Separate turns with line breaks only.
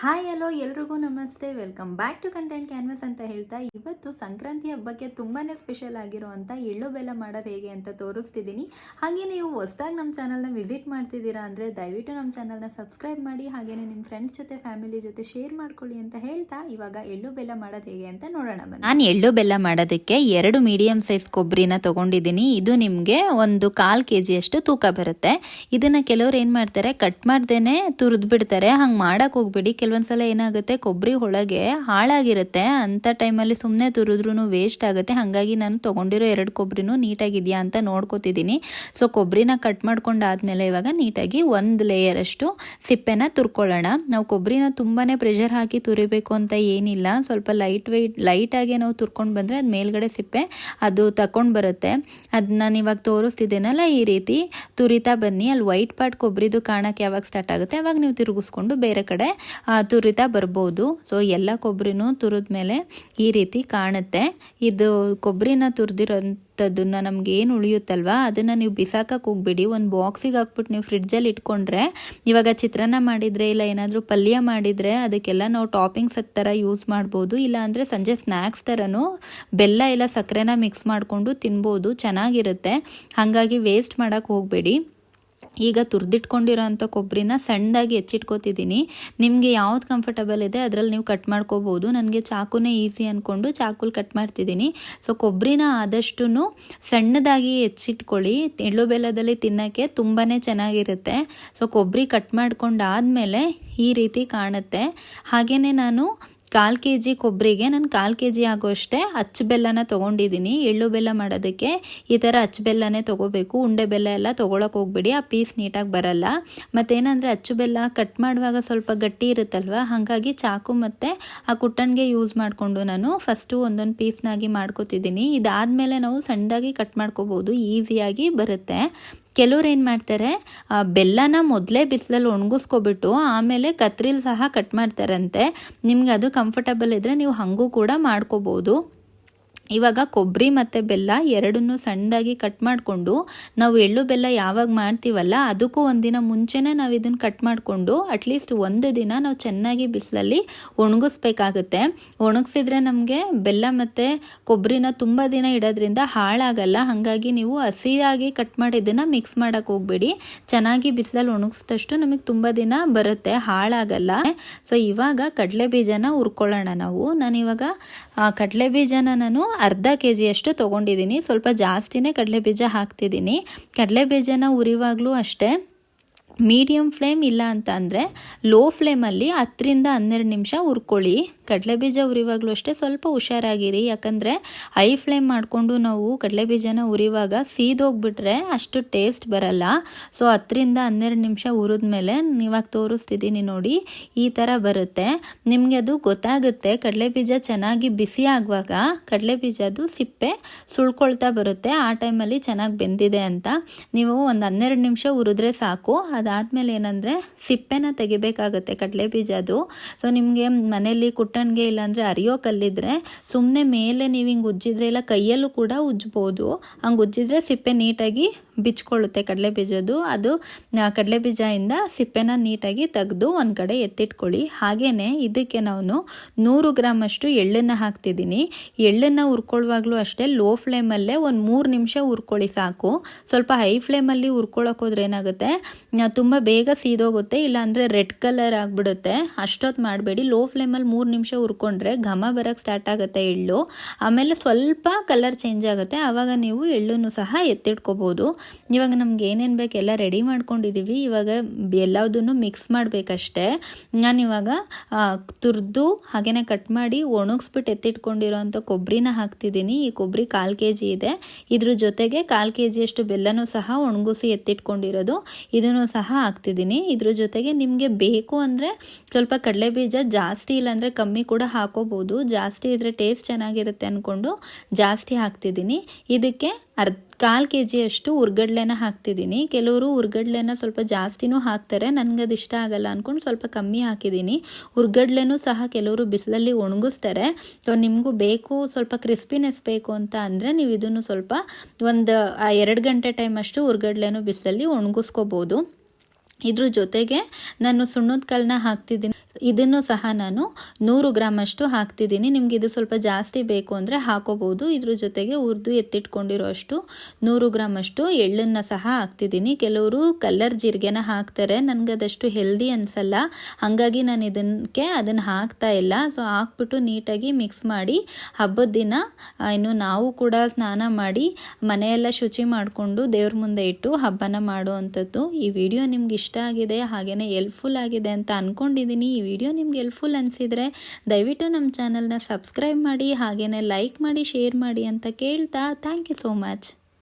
Hi, hello, ಎಲ್ರಿಗೂ ನಮಸ್ತೆ. Welcome back to content canvas ಅಂತ ಹೇಳ್ತಾ, ಇವತ್ತು ಸಂಕ್ರಾಂತಿ ಹಬ್ಬಕ್ಕೆ ತುಂಬಾ ಸ್ಪೆಷಲ್ ಆಗಿರುವಂಥ ಎಳ್ಳು ಬೆಲ್ಲ ಮಾಡೋದು ಹೇಗೆ ಅಂತ ತೋರಿಸ್ತಿದ್ದೀನಿ ಹಾಗೆ ನೀವು ಹೊಸ್ದಾಗಿ ನಮ್ಮ ಚಾನಲ್ನ ವಿಸಿಟ್ ಮಾಡ್ತಿದ್ದೀರಾ ಅಂದರೆ ದಯವಿಟ್ಟು ನಮ್ಮ ಚಾನಲ್ನ ಸಬ್ಸ್ಕ್ರೈಬ್ ಮಾಡಿ ಹಾಗೆಯೇ ನಿಮ್ಮ ಫ್ರೆಂಡ್ಸ್ ಜೊತೆ, ಫ್ಯಾಮಿಲಿ ಜೊತೆ ಶೇರ್ ಮಾಡ್ಕೊಳ್ಳಿ ಅಂತ ಹೇಳ್ತಾ, ಇವಾಗ ಎಳ್ಳು ಬೆಲ್ಲ ಮಾಡೋದು ಹೇಗೆ ಅಂತ ನೋಡೋಣ ಬನ್ನಿ.
ನಾನು ಎಳ್ಳು ಬೆಲ್ಲ ಮಾಡೋದಕ್ಕೆ ಎರಡು ಮೀಡಿಯಂ ಸೈಜ್ ಕೊಬ್ಬರಿನ ತೊಗೊಂಡಿದ್ದೀನಿ. ಇದು ನಿಮಗೆ ಒಂದು ಕಾಲು ಕೆ ಜಿಯಷ್ಟು ತೂಕ ಬರುತ್ತೆ. ಇದನ್ನು ಕೆಲವ್ರು ಏನು ಮಾಡ್ತಾರೆ, ಕಟ್ ಮಾಡ್ದೇನೆ ತುರಿದ್ಬಿಡ್ತಾರೆ. ಹಂಗೆ ಮಾಡೋಕೆ ಹೋಗ್ಬೇಡಿ. ಕೆಲವೊಂದ್ಸಲ ಏನಾಗುತ್ತೆ ಕೊಬ್ಬರಿ ಒಳಗೆ ಹಾಳಾಗಿರುತ್ತೆ. ಅಂಥ ಟೈಮಲ್ಲಿ ಸುಮ್ಮನೆ ತುರಿದ್ರೂ ವೇಸ್ಟ್ ಆಗುತ್ತೆ. ಹಾಗಾಗಿ ನಾನು ತೊಗೊಂಡಿರೋ ಎರಡು ಕೊಬ್ಬರಿನೂ ನೀಟಾಗಿದೆಯಾ ಅಂತ ನೋಡ್ಕೋತಿದ್ದೀನಿ. ಸೊ ಕೊಬ್ಬರಿನ ಕಟ್ ಮಾಡ್ಕೊಂಡಾದ್ಮೇಲೆ ಇವಾಗ ನೀಟಾಗಿ ಒಂದು ಲೇಯರ್ ಅಷ್ಟು ಸಿಪ್ಪೆನ ತುರ್ಕೊಳ್ಳೋಣ. ನಾವು ಕೊಬ್ಬರಿನ ತುಂಬಾ ಪ್ರೆಷರ್ ಹಾಕಿ ತುರಿಬೇಕು ಅಂತ ಏನಿಲ್ಲ. ಸ್ವಲ್ಪ ಲೈಟ್ ವೆಯ್ಟ್ ಲೈಟಾಗಿ ನಾವು ತುರ್ಕೊಂಡು ಬಂದರೆ ಅದು ಮೇಲ್ಗಡೆ ಸಿಪ್ಪೆ ಅದು ತಗೊಂಡು ಬರುತ್ತೆ. ಅದು ನಾನು ಇವಾಗ ತೋರಿಸ್ತಿದ್ದೇನಲ್ಲ ಈ ರೀತಿ. ತುರಿತಾ ಬನ್ನಿ. ಅಲ್ಲಿ ವೈಟ್ ಪಾರ್ಟ್ ಕೊಬ್ಬರಿದು ಕಾಣಕ್ಕೆ ಯಾವಾಗ ಸ್ಟಾರ್ಟ್ ಆಗುತ್ತೆ, ಅವಾಗ ನೀವು ತಿರುಗಿಸ್ಕೊಂಡು ಬೇರೆ ಕಡೆ ತುರಿತಾ ಬರ್ಬೋದು. ಸೊ ಎಲ್ಲ ಕೊಬ್ಬರಿನೂ ತುರಿದ ಮೇಲೆ ಈ ರೀತಿ ಕಾಣುತ್ತೆ. ಇದು ಕೊಬ್ಬರಿನ ತುರಿದಿರೋಂಥದ್ದನ್ನ ನಮ್ಗೆ ಏನು ಉಳಿಯುತ್ತಲ್ವ? ಅದನ್ನು ನೀವು ಬಿಸಾಕಕ್ಕೆ ಹೋಗ್ಬಿಡಿ. ಒಂದು ಬಾಕ್ಸಿಗೆ ಹಾಕ್ಬಿಟ್ಟು ನೀವು ಫ್ರಿಡ್ಜಲ್ಲಿ ಇಟ್ಕೊಂಡ್ರೆ, ಇವಾಗ ಚಿತ್ರಾನ್ನ ಮಾಡಿದರೆ ಇಲ್ಲ ಏನಾದರೂ ಪಲ್ಯ ಮಾಡಿದರೆ ಅದಕ್ಕೆಲ್ಲ ನಾವು ಟಾಪಿಂಗ್ಸ್ ಥರ ಯೂಸ್ ಮಾಡ್ಬೋದು. ಇಲ್ಲ ಅಂದರೆ ಸಂಜೆ ಸ್ನ್ಯಾಕ್ಸ್ ಥರನೂ ಬೆಲ್ಲ ಇಲ್ಲ ಸಕ್ಕರೆನ ಮಿಕ್ಸ್ ಮಾಡಿಕೊಂಡು ತಿನ್ಬೋದು. ಚೆನ್ನಾಗಿರುತ್ತೆ. ಹಾಗಾಗಿ ವೇಸ್ಟ್ ಮಾಡೋಕ್ಕೆ ಹೋಗಬೇಡಿ. ಈಗ ತುರಿದಿಟ್ಕೊಂಡಿರೋಂಥ ಕೊಬ್ಬರಿನ ಸಣ್ಣದಾಗಿ ಹೆಚ್ಚಿಟ್ಕೋತಿದ್ದೀನಿ ನಿಮಗೆ ಯಾವ್ದು ಕಂಫರ್ಟಬಲ್ ಇದೆ ಅದರಲ್ಲಿ ನೀವು ಕಟ್ ಮಾಡ್ಕೋಬೋದು. ನನಗೆ ಚಾಕುನೇ ಈಸಿ ಅಂದ್ಕೊಂಡು ಚಾಕುಲ್ ಕಟ್ ಮಾಡ್ತಿದ್ದೀನಿ. ಸೊ ಕೊಬ್ಬರಿನ ಆದಷ್ಟು ಸಣ್ಣದಾಗಿ ಹೆಚ್ಚಿಟ್ಕೊಳ್ಳಿ ಎಳ್ಳು ಬೆಲ್ಲದಲ್ಲಿ ತಿನ್ನೋಕ್ಕೆ ತುಂಬಾ ಚೆನ್ನಾಗಿರುತ್ತೆ. ಸೊ ಕೊಬ್ಬರಿ ಕಟ್ ಮಾಡ್ಕೊಂಡಾದಮೇಲೆ ಈ ರೀತಿ ಕಾಣುತ್ತೆ. ಹಾಗೆಯೇ ನಾನು ಕಾಲು ಕೆ ಜಿ ಕೊಬ್ಬರಿಗೆ ನಾನು ಕಾಲು ಕೆ ಜಿ ಆಗೋಷ್ಟೇ ಅಚ್ಚ ಬೆಲ್ಲನ ತೊಗೊಂಡಿದ್ದೀನಿ ಎಳ್ಳು ಬೆಲ್ಲ ಮಾಡೋದಕ್ಕೆ ಈ ಥರ ಅಚ್ಚ ಬೆಲ್ಲನೇ ತೊಗೋಬೇಕು. ಉಂಡೆ ಬೆಲ್ಲ ಎಲ್ಲ ತೊಗೊಳಕ್ಕೆ ಹೋಗ್ಬಿಡಿ. ಆ ಪೀಸ್ ನೀಟಾಗಿ ಬರಲ್ಲ. ಮತ್ತೇನಂದರೆ ಅಚ್ಚು ಬೆಲ್ಲ ಕಟ್ ಮಾಡುವಾಗ ಸ್ವಲ್ಪ ಗಟ್ಟಿ ಇರುತ್ತಲ್ವ? ಹಾಗಾಗಿ ಚಾಕು ಮತ್ತು ಆ ಕುಟ್ಟಣಿಗೆ ಯೂಸ್ ಮಾಡಿಕೊಂಡು ನಾನು ಫಸ್ಟು ಒಂದೊಂದು ಪೀಸ್ನಾಗಿ ಮಾಡ್ಕೋತಿದ್ದೀನಿ ಇದಾದಮೇಲೆ ನಾವು ಸಣ್ಣದಾಗಿ ಕಟ್ ಮಾಡ್ಕೋಬೋದು. ಈಸಿಯಾಗಿ ಬರುತ್ತೆ. ಕೆಲವ್ರು ಏನು ಮಾಡ್ತಾರೆ ಬೆಲ್ಲನ ಮೊದಲೇ ಬಿಸಿಲಲ್ಲಿ ಒಣಗಿಸ್ಕೊಬಿಟ್ಟು ಆಮೇಲೆ ಕತ್ರಿಲಿ ಸಹ ಕಟ್ ಮಾಡ್ತಾರಂತೆ. ನಿಮ್ಗೆ ಅದು ಕಂಫರ್ಟಬಲ್ ಇದ್ದರೆ ನೀವು ಹಾಗೂ ಕೂಡ ಮಾಡ್ಕೋಬೋದು. ಇವಾಗ ಕೊಬ್ಬರಿ ಮತ್ತು ಬೆಲ್ಲ ಎರಡನ್ನೂ ಸಣ್ಣದಾಗಿ ಕಟ್ ಮಾಡಿಕೊಂಡು ನಾವು ಎಳ್ಳು ಬೆಲ್ಲ ಯಾವಾಗ ಮಾಡ್ತೀವಲ್ಲ ಅದಕ್ಕೂ ಒಂದಿನ ಮುಂಚೆನೇ ನಾವು ಇದನ್ನು ಕಟ್ ಮಾಡಿಕೊಂಡು ಅಟ್ಲೀಸ್ಟ್ ಒಂದು ದಿನ ನಾವು ಚೆನ್ನಾಗಿ ಬಿಸಿಲಲ್ಲಿ ಒಣಗಿಸ್ಬೇಕಾಗುತ್ತೆ. ಒಣಗಿಸಿದ್ರೆ ನಮಗೆ ಬೆಲ್ಲ ಮತ್ತು ಕೊಬ್ಬರಿನ ತುಂಬ ದಿನ ಇಡೋದ್ರಿಂದ ಹಾಳಾಗಲ್ಲ. ಹಾಗಾಗಿ ನೀವು ಹಸಿಯಾಗಿ ಕಟ್ ಮಾಡಿದ್ದನ್ನು ಮಿಕ್ಸ್ ಮಾಡೋಕ್ಕೆ ಹೋಗಬೇಡಿ. ಚೆನ್ನಾಗಿ ಬಿಸಿಲಲ್ಲಿ ಒಣಗಿಸಿದಷ್ಟು ನಮಗೆ ತುಂಬ ದಿನ ಬರುತ್ತೆ, ಹಾಳಾಗಲ್ಲ. ಸೊ ಇವಾಗ ಕಡಲೆ ಬೀಜನ ಹುರ್ಕೊಳ್ಳೋಣ ನಾವು. ನಾನಿವಾಗ ಕಡಲೆ ಬೀಜನ ನಾನು ಅರ್ಧ ಕೆ ಜಿಯಷ್ಟು ತೊಗೊಂಡಿದ್ದೀನಿ. ಸ್ವಲ್ಪ ಜಾಸ್ತಿನೇ ಕಡಲೆ ಬೀಜ ಹಾಕ್ತಿದ್ದೀನಿ. ಕಡಲೆ ಬೀಜನ ಉರಿವಾಗಲೂ ಅಷ್ಟೇ. ಮೀಡಿಯಮ್ ಫ್ಲೇಮ್ ಇಲ್ಲ ಅಂತ ಅಂದರೆ ಲೋ ಫ್ಲೇಮಲ್ಲಿ ಹತ್ತರಿಂದ ಹನ್ನೆರಡು ನಿಮಿಷ ಹುರ್ಕೊಳ್ಳಿ. ಕಡಲೆಬೀಜ ಉರಿವಾಗಲೂ ಅಷ್ಟೇ ಸ್ವಲ್ಪ ಹುಷಾರಾಗಿರಿ. ಯಾಕಂದರೆ ಹೈ ಫ್ಲೇಮ್ ಮಾಡಿಕೊಂಡು ನಾವು ಕಡಲೆಬೀಜನ ಉರಿವಾಗ ಸೀದೋಗ್ಬಿಟ್ರೆ ಅಷ್ಟು ಟೇಸ್ಟ್ ಬರಲ್ಲ. ಸೊ ಹತ್ತರಿಂದ ಹನ್ನೆರಡು ನಿಮಿಷ ಹುರಿದ್ಮೇಲೆ ನೀವಾಗ ತೋರಿಸ್ತಿದ್ದೀನಿ ನೋಡಿ, ಈ ಥರ ಬರುತ್ತೆ. ನಿಮಗೆ ಅದು ಗೊತ್ತಾಗುತ್ತೆ, ಕಡಲೆಬೀಜ ಚೆನ್ನಾಗಿ ಬಿಸಿ ಆಗುವಾಗ ಕಡಲೆಬೀಜದು ಸಿಪ್ಪೆ ಸುಳ್ಕೊಳ್ತಾ ಬರುತ್ತೆ, ಆ ಟೈಮಲ್ಲಿ ಚೆನ್ನಾಗಿ ಬೆಂದಿದೆ ಅಂತ. ನೀವು ಒಂದು ಹನ್ನೆರಡು ನಿಮಿಷ ಉರಿದ್ರೆ ಸಾಕು. ಅದಾದಮೇಲೆ ಏನಂದರೆ ಸಿಪ್ಪೆನ ತೆಗಿಬೇಕಾಗುತ್ತೆ ಕಡಲೆ ಬೀಜದು ಸೊ ನಿಮಗೆ ಮನೆಯಲ್ಲಿ ಕುಟ್ಟಣಿಗೆ ಇಲ್ಲಾಂದರೆ ಅರಿಯೋ ಕಲ್ಲಿದ್ರೆ ಸುಮ್ಮನೆ ಮೇಲೆ ನೀವು ಹಿಂಗೆ ಉಜ್ಜಿದ್ರೆ ಇಲ್ಲ ಕೈಯಲ್ಲೂ ಕೂಡ ಉಜ್ಬೋದು. ಹಂಗೆ ಉಜ್ಜಿದ್ರೆ ಸಿಪ್ಪೆ ನೀಟಾಗಿ ಬಿಚ್ಕೊಳ್ಳುತ್ತೆ ಕಡಲೆ ಬೀಜದ್ದು. ಅದು ಕಡಲೆ ಬೀಜದಿಂದ ಸಿಪ್ಪೆನ ನೀಟಾಗಿ ತೆಗೆದು ಒಂದು ಕಡೆ ಎತ್ತಿಟ್ಕೊಳ್ಳಿ. ಹಾಗೆಯೇ ಇದಕ್ಕೆ ನಾನು ನೂರು ಗ್ರಾಮ್ ಅಷ್ಟು ಎಳ್ಳನ್ನು ಹಾಕ್ತಿದ್ದೀನಿ. ಎಳ್ಳನ್ನು ಹುರ್ಕೊಳ್ಳುವಾಗಲೂ ಅಷ್ಟೇ ಲೋ ಫ್ಲೇಮಲ್ಲೇ ಒಂದು ಮೂರು ನಿಮಿಷ ಹುರ್ಕೊಳ್ಳಿ ಸಾಕು. ಸ್ವಲ್ಪ ಹೈ ಫ್ಲೇಮಲ್ಲಿ ಹುರ್ಕೊಳ್ಳೋಕೆ ಹೋದ್ರೆ ಏನಾಗುತ್ತೆ? ತುಂಬ ಬೇಗ ಸೀದೋಗುತ್ತೆ, ಇಲ್ಲಾಂದರೆ ರೆಡ್ ಕಲರ್ ಆಗಿಬಿಡುತ್ತೆ. ಅಷ್ಟೊತ್ತು ಮಾಡಬೇಡಿ. ಲೋ ಫ್ಲೇಮಲ್ಲಿ ಮೂರು ನಿಮಿಷ ಹುರ್ಕೊಂಡ್ರೆ ಘಮ ಬರೋಕ್ಕೆ ಸ್ಟಾರ್ಟ್ ಆಗುತ್ತೆ ಎಳ್ಳು. ಆಮೇಲೆ ಸ್ವಲ್ಪ ಕಲರ್ ಚೇಂಜ್ ಆಗುತ್ತೆ. ಆವಾಗ ನೀವು ಎಳ್ಳನ್ನು ಸಹ ಎತ್ತಿಟ್ಕೋಬೋದು. ಇವಾಗ ನಮ್ಗೆ ಏನೇನು ಬೇಕು ಎಲ್ಲ ರೆಡಿ ಮಾಡ್ಕೊಂಡಿದ್ದೀವಿ ಇವಾಗ ಎಲ್ಲದನ್ನು ಮಿಕ್ಸ್ ಮಾಡಬೇಕಷ್ಟೇ. ನಾನಿವಾಗ ತುರಿದು ಹಾಗೆಯೇ ಕಟ್ ಮಾಡಿ ಒಣಗಿಸ್ಬಿಟ್ಟು ಎತ್ತಿಟ್ಕೊಂಡಿರೋಂಥ ಕೊಬ್ಬರಿನ ಹಾಕ್ತಿದ್ದೀನಿ ಈ ಕೊಬ್ಬರಿ ಕಾಲು ಕೆ ಜಿ ಇದೆ. ಇದ್ರ ಜೊತೆಗೆ ಕಾಲು ಕೆ ಜಿಯಷ್ಟು ಬೆಲ್ಲನೂ ಸಹ ಒಣಗಿಸಿ ಎತ್ತಿಟ್ಕೊಂಡಿರೋದು. ಇದನ್ನು ಸಹ ಹಾಕ್ತಿದ್ದೀನಿ ಇದ್ರ ಜೊತೆಗೆ ನಿಮಗೆ ಬೇಕು ಅಂದರೆ ಸ್ವಲ್ಪ ಕಡಲೆ ಬೀಜ ಜಾಸ್ತಿ ಇಲ್ಲಾಂದರೆ ಕಮ್ಮಿ ಕೂಡ ಹಾಕೋಬೋದು. ಜಾಸ್ತಿ ಇದ್ರೆ ಟೇಸ್ಟ್ ಚೆನ್ನಾಗಿರುತ್ತೆ ಅಂದ್ಕೊಂಡು ಜಾಸ್ತಿ ಹಾಕ್ತಿದ್ದೀನಿ ಇದಕ್ಕೆ ಅರ್ಧ ಕಾಲು ಕೆ ಜಿಯಷ್ಟು ಹುರ್ಗಡ್ಲೆನ ಹಾಕ್ತಿದ್ದೀನಿ. ಕೆಲವರು ಹುರ್ಗಡ್ಲೆನ ಸ್ವಲ್ಪ ಜಾಸ್ತಿನೂ ಹಾಕ್ತಾರೆ. ನನಗೆ ಅದು ಇಷ್ಟ ಆಗಲ್ಲ ಅಂದ್ಕೊಂಡು ಸ್ವಲ್ಪ ಕಮ್ಮಿ ಹಾಕಿದ್ದೀನಿ. ಹುರ್ಗಡ್ಲೆನೂ ಸಹ ಕೆಲವರು ಬಿಸಿಲಲ್ಲಿ ಒಣಗಿಸ್ತಾರೆ. ಸೊ, ನಿಮಗೂ ಬೇಕು, ಸ್ವಲ್ಪ ಕ್ರಿಸ್ಪಿನೆಸ್ ಬೇಕು ಅಂತ ಅಂದರೆ ನೀವು ಇದನ್ನು ಸ್ವಲ್ಪ ಒಂದು ಎರಡು ಗಂಟೆ ಟೈಮ್ ಅಷ್ಟು ಹುರ್ಗಡ್ಲೆನೂ ಬಿಸಿಲಲ್ಲಿ ಒಣಗಿಸ್ಕೋಬೋದು. ಇದ್ರ ಜೊತೆಗೆ ನಾನು ಸುಣ್ಣದ ಕಲ್ಲನ್ನ ಹಾಕ್ತಿದ್ದೀನಿ. ಇದನ್ನು ಸಹ ನಾನು ನೂರು ಗ್ರಾಮ್ ಅಷ್ಟು ಹಾಕ್ತಿದ್ದೀನಿ. ನಿಮ್ಗೆ ಇದು ಸ್ವಲ್ಪ ಜಾಸ್ತಿ ಬೇಕು ಅಂದರೆ ಹಾಕೋಬೋದು ಇದ್ರ ಜೊತೆಗೆ ಹುರಿದು ಎತ್ತಿಟ್ಕೊಂಡಿರೋ ಅಷ್ಟು ನೂರು ಗ್ರಾಮ್ ಅಷ್ಟು ಎಳ್ಳನ್ನು ಸಹ ಹಾಕ್ತಿದ್ದೀನಿ. ಕೆಲವರು ಕಲ್ಲರ್ ಜೀರಿಗೆನ ಹಾಕ್ತಾರೆ. ನನಗೆ ಅದಷ್ಟು ಹೆಲ್ದಿ ಅನಿಸಲ್ಲ. ಹಾಗಾಗಿ ನಾನು ಇದಕ್ಕೆ ಅದನ್ನು ಹಾಕ್ತಾ ಇಲ್ಲ. ಸೊ ಹಾಕ್ಬಿಟ್ಟು ನೀಟಾಗಿ ಮಿಕ್ಸ್ ಮಾಡಿ ಹಬ್ಬದ ದಿನ ಇನ್ನು ನಾವು ಕೂಡ ಸ್ನಾನ ಮಾಡಿ ಮನೆಯೆಲ್ಲ ಶುಚಿ ಮಾಡಿಕೊಂಡು ದೇವ್ರ ಮುಂದೆ ಇಟ್ಟು ಹಬ್ಬನ ಮಾಡುವಂಥದ್ದು ಈ ವಿಡಿಯೋ ನಿಮ್ಗೆ ಇಷ್ಟ ಆಗಿದೆ ಹಾಗೆಯೇ ಹೆಲ್ಪ್ಫುಲ್ ಆಗಿದೆ ಅಂತ ಅಂದ್ಕೊಂಡಿದ್ದೀನಿ ಈ ವಿಡಿಯೋ ನಿಮ್ಗೆ ಹೆಲ್ಪ್ಫುಲ್ ಅನಿಸಿದರೆ ದಯವಿಟ್ಟು ನಮ್ಮ ಚಾನಲ್ನ ಸಬ್ಸ್ಕ್ರೈಬ್ ಮಾಡಿ ಹಾಗೆಯೇ ಲೈಕ್ ಮಾಡಿ ಶೇರ್ ಮಾಡಿ ಅಂತ ಕೇಳ್ತಾ ಥ್ಯಾಂಕ್ ಯು ಸೋ ಮಚ್